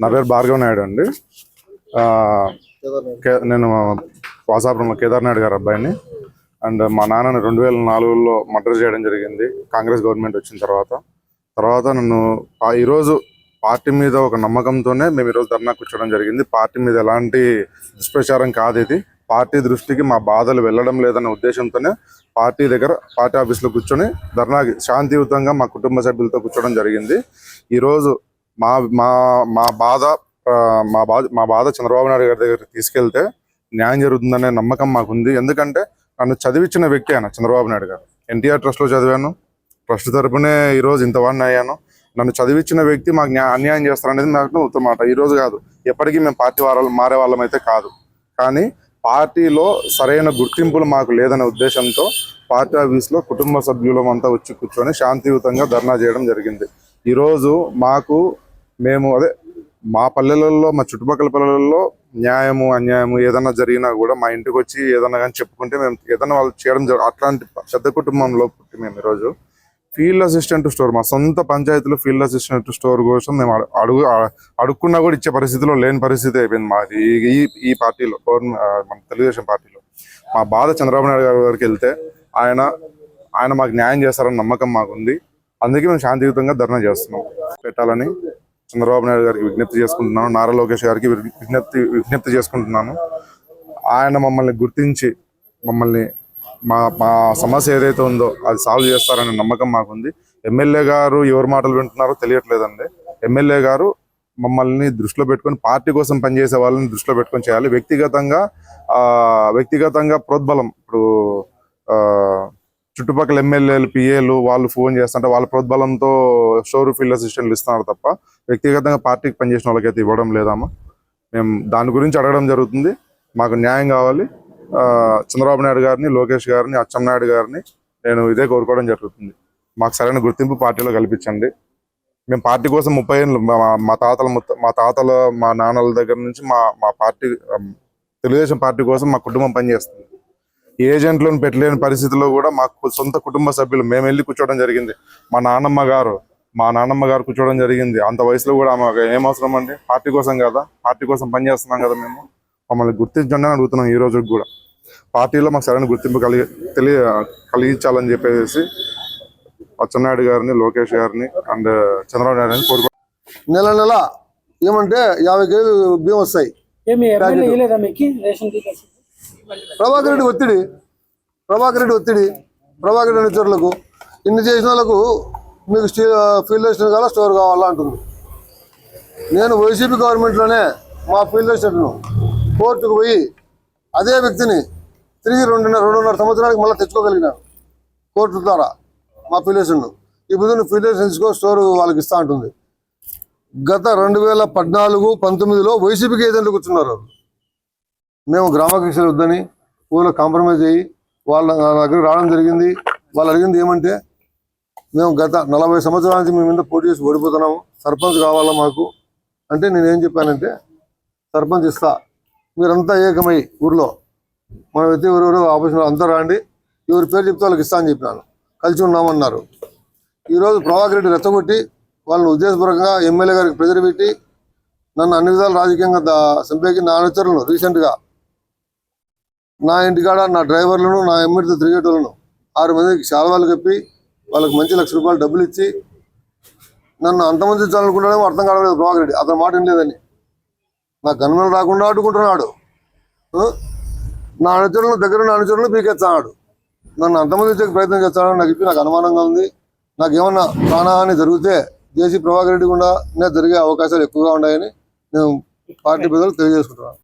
నా పేరు భార్గవ్ నాయుడు అండి. కే- నేను వాసాపురంలో కేదార్నాయుడు గారు గారి అబ్బాయిని. అండ్ మా నాన్నని రెండు వేల నాలుగులో మర్డర్ చేయడం జరిగింది. కాంగ్రెస్ గవర్నమెంట్ వచ్చిన తర్వాత. తర్వాత నన్ను ఆ ఈరోజు పార్టీ మీద ఒక నమ్మకంతోనే మేము ఈరోజు ధర్నా కూర్చోవడం జరిగింది. పార్టీ మీద ఎలాంటి దుష్ప్రచారం కాదు ఇది. పార్టీ దృష్టికి మా బాధలు వెళ్ళడం లేదన్న ఉద్దేశంతోనే పార్టీ దగ్గర పార్టీ ఆఫీస్లో కూర్చొని ధర్నాకి శాంతియుతంగా మా కుటుంబ సభ్యులతో కూర్చోవడం జరిగింది. ఈరోజు మా మా మా బాధ మా బాధ మా బాధ చంద్రబాబు నాయుడు గారి దగ్గరికి తీసుకెళ్తే న్యాయం జరుగుతుందనే నమ్మకం మాకుంది. ఎందుకంటే నన్ను చదివించిన వ్యక్తి ఆయన చంద్రబాబు నాయుడు గారు. ఎన్టీఆర్ ట్రస్ట్లో చదివాను. ట్రస్ట్ తరపునే ఈరోజు ఇంతవాడిని అయ్యాను. నన్ను చదివించిన వ్యక్తి మాకు అన్యాయం చేస్తారనేది నాకు ఉత్తమాట ఈరోజు కాదు. ఎప్పటికీ మేము పార్టీ వారాలు మారే వాళ్ళం అయితే కాదు. కానీ పార్టీలో సరైన గుర్తింపులు మాకు లేదనే ఉద్దేశంతో పార్టీ ఆఫీస్లో కుటుంబ సభ్యులం అంతా వచ్చి కూర్చొని శాంతియుతంగా ధర్నా చేయడం జరిగింది. ఈరోజు మాకు మేము అదే మా పల్లెలలో మా చుట్టుపక్కల పల్లెలలో న్యాయము అన్యాయము ఏదైనా జరిగినా కూడా మా ఇంటికి వచ్చి ఏదైనా కానీ చెప్పుకుంటే మేము ఏదైనా వాళ్ళు చేయడం జరు అట్లాంటి పెద్ద కుటుంబంలో పుట్టి మేము ఈరోజు ఫీల్డ్ అసిస్టెంట్ స్టోర్ మా సొంత పంచాయతీలో ఫీల్డ్ అసిస్టెంట్ స్టోర్ కోసం మేము అడుగు అడుక్కున్నా కూడా ఇచ్చే పరిస్థితిలో లేని పరిస్థితి అయిపోయింది మాది. ఈ- ఈ పార్టీలో గవర్నమెంట్ మన తెలుగుదేశం పార్టీలో. మా బాధ చంద్రబాబు నాయుడు గారి గారికి వెళ్తే ఆయన ఆయన మాకు న్యాయం చేస్తారని నమ్మకం మాకుంది. అందుకే మేము శాంతియుతంగా ధర్నా చేస్తున్నాం. పెట్టాలని చంద్రబాబు నాయుడు గారికి విజ్ఞప్తి చేసుకుంటున్నాను నారా లోకేష్ గారికి విజ్ఞప్తి విజ్ఞప్తి చేసుకుంటున్నాను. ఆయన మమ్మల్ని గుర్తించి మమ్మల్ని మా మా సమస్య ఏదైతే ఉందో అది సాల్వ్ చేస్తారనే నమ్మకం మాకుంది. ఎమ్మెల్యే గారు ఎవరి మాటలు వింటున్నారో తెలియట్లేదండి. ఎమ్మెల్యే గారు మమ్మల్ని దృష్టిలో పెట్టుకొని పార్టీ కోసం పనిచేసే వాళ్ళని దృష్టిలో పెట్టుకొని చేయాలి. వ్యక్తిగతంగా వ్యక్తిగతంగా ప్రోద్బలం ఇప్పుడు చుట్టుపక్కల ఎమ్మెల్యేలు పిఏలు వాళ్ళు ఫోన్ చేస్తుంటే వాళ్ళ ప్రోద్బలంతో స్టోర్ ఫీల్డ్ అసిస్టెంట్లు ఇస్తున్నారు తప్ప వ్యక్తిగతంగా పార్టీకి పనిచేసిన వాళ్ళకైతే ఇవ్వడం లేదమ్మా. మేము దాని గురించి అడగడం జరుగుతుంది. మాకు న్యాయం కావాలి. చంద్రబాబు నాయుడు గారిని లోకేష్ గారిని అచ్చెన్నాయుడు గారిని నేను ఇదే కోరుకోవడం జరుగుతుంది. మాకు సరైన గుర్తింపు పార్టీలో కల్పించండి. మేము పార్టీ కోసం ముప్పై ఏళ్ళు మా మా తాతల మా తాతల మా నాన్నల దగ్గర నుంచి మా మా పార్టీ తెలుగుదేశం పార్టీ కోసం మా కుటుంబం పనిచేస్తుంది. ఏజెంట్లను పెట్టలేని పరిస్థితిలో కూడా మాకు సొంత కుటుంబ సభ్యులు మేము వెళ్ళి కూర్చోవడం జరిగింది. మా నాన్నమ్మ గారు మా నాన్నమ్మ గారు కూర్చోవడం జరిగింది. అంత వయసులో కూడా మాకు ఏం అవసరం అండి? పార్టీ కోసం కదా? పార్టీ కోసం పనిచేస్తున్నాం కదా మేము? మమ్మల్ని గుర్తించండి అని అడుగుతున్నాం ఈ రోజు కూడా. పార్టీలో మాకు సరైన గుర్తింపు కలిగి తెలియ కలిగించాలని చెప్పేసి అచ్చెన్నాయుడు గారిని లోకేష్ గారిని అండ్ చంద్రబాబు నాయుడు గారిని కోరుకుంటున్నాం. నెల నెల ఏమంటే యాభై కేజీలు బియ్యం వస్తాయి. ప్రభాకర్ రెడ్డి ఒత్తిడి. ప్రభాకర్ రెడ్డి ఒత్తిడి. ప్రభాకర్ రెడ్డి ఇతరులకు ఇన్ని చేసిన వాళ్ళకు మీకు స్టీ ఫీల్డ్ స్టేషన్ కావాలా స్టోర్ కావాలా అంటుంది. నేను వైసీపీ గవర్నమెంట్లోనే మా ఫీల్డ్ స్టేషన్ను కోర్టుకు పోయి అదే వ్యక్తిని తిరిగి రెండున్నర రెండున్నర సంవత్సరానికి మళ్ళీ తెచ్చుకోగలిగినాను కోర్టు ద్వారా మా ఫీల్డ్ స్టేషన్ను. ఇప్పుడు నువ్వు ఫీల్డ్ అసిస్టెంట్ తీసుకో స్టోర్ వాళ్ళకి ఇస్తా ఉంటుంది గత రెండు వేల పద్నాలుగు పంతొమ్మిదిలో వైసీపీకి ఏజెంట్లు కూర్చున్నారు. మేము గ్రామ కృషిలు వద్దని ఊళ్ళో కాంప్రమైజ్ అయ్యి వాళ్ళ దగ్గర రావడం జరిగింది. వాళ్ళు అడిగింది ఏమంటే మేము గత నలభై సంవత్సరాల నుంచి మేము మీద పోటీ చేసి ఓడిపోతున్నాము. సర్పంచ్ కావాలా మాకు? అంటే నేనేం చెప్పానంటే సర్పంచ్ ఇస్తా. మీరంతా ఏకమై ఊర్లో. మనం అయితే ఎవరెవరు ఆపోజిషన్ అంతా రాండి. ఎవరి పేరు చెప్తే వాళ్ళకి ఇస్తా అని చెప్పినాను. కలిసి ఉన్నామన్నారు. ఈరోజు ప్రభాకర్ రెడ్డి రెచ్చగొట్టి వాళ్ళని ఉద్దేశపూర్వకంగా ఎమ్మెల్యే గారికి ప్రెజర్ పెట్టి నన్ను అన్ని విధాలు రాజకీయంగా సంపేకి చంపేకి నా అనుచరులను రీసెంట్గా నా ఇంటికాడ నా డ్రైవర్లను నా ఎమ్మెల్యేతో తిరిగేటోళ్ళను ఆరు మందికి శాలవాలు కప్పి వాళ్ళకి మంచి లక్ష రూపాయలు డబ్బులు ఇచ్చి నన్ను అంతమంది చాలనుకుంటాడేమో అర్థం కావలేదు ప్రభాకర్ రెడ్డి. అతని మాట లేదని నా గన్మలు రాకుండా అడ్డుకుంటున్నాడు నా అనుచరులను దగ్గర ఉన్న అనుచరులను పీకెత్తాడు నన్ను అంతమంది ఇచ్చే ప్రయత్నం చేస్తాడని నాకు చెప్పి నాకు అనుమానంగా ఉంది. నాకు ఏమన్నా ప్రాణహాని జరిగితే జేసీ ప్రభాకర్ రెడ్డి కూడా జరిగే అవకాశాలు ఎక్కువగా ఉన్నాయని నేను పార్టీ ప్రజలకు తెలియజేసుకుంటున్నాను.